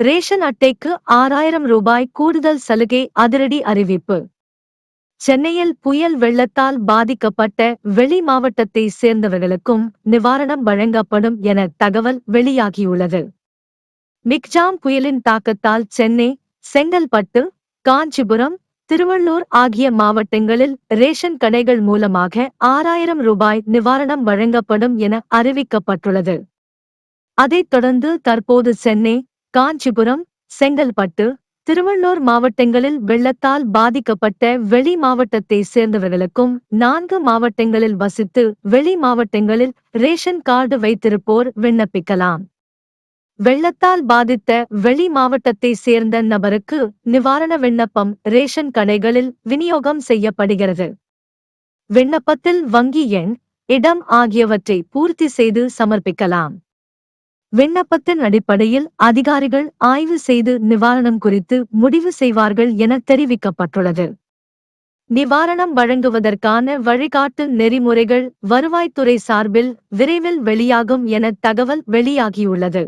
Ration அட்டைக்கு ஆறாயிரம் ரூபாய் கூடுதல் சலுகை அதிரடி அறிவிப்பு. சென்னையில் புயல் வெள்ளத்தால் பாதிக்கப்பட்ட வெளி மாவட்டத்தை சேர்ந்தவர்களுக்கும் நிவாரணம் வழங்கப்படும் என தகவல் வெளியாகியுள்ளது. மிக்ஜாம் புயலின் தாக்கத்தால் சென்னை செங்கல்பட்டு காஞ்சிபுரம் திருவள்ளூர் ஆகிய மாவட்டங்களில் ரேஷன் கடைகள் மூலமாக ஆறாயிரம் ரூபாய் நிவாரணம் வழங்கப்படும் என அறிவிக்கப்பட்டுள்ளது. அதைத் தொடர்ந்து தற்போது சென்னை காஞ்சிபுரம் செங்கல்பட்டு திருவள்ளூர் மாவட்டங்களில் வெள்ளத்தால் பாதிக்கப்பட்ட வெளி மாவட்டத்தை சேர்ந்தவர்களுக்கும் நான்கு மாவட்டங்களில் வசித்து வெளி மாவட்டங்களில் ரேஷன் கார்டு வைத்திருப்போர் விண்ணப்பிக்கலாம். வெள்ளத்தால் பாதித்த வெளி மாவட்டத்தை சேர்ந்த நபருக்கு நிவாரண விண்ணப்பம் ரேஷன் கடைகளில் விநியோகம் செய்யப்படுகிறது. விண்ணப்பத்தில் வங்கி எண் இடம் ஆகியவற்றை பூர்த்தி செய்து சமர்ப்பிக்கலாம். விண்ணப்பத்தின் அடிப்படையில் அதிகாரிகள் ஆய்வு செய்து நிவாரணம் குறித்து முடிவு செய்வார்கள் என தெரிவிக்கப்பட்டுள்ளது. நிவாரணம் வழங்குவதற்கான வழிகாட்டு நெறிமுறைகள் வருவாய்த்துறை சார்பில் விரைவில் வெளியாகும் என தகவல் வெளியாகியுள்ளது.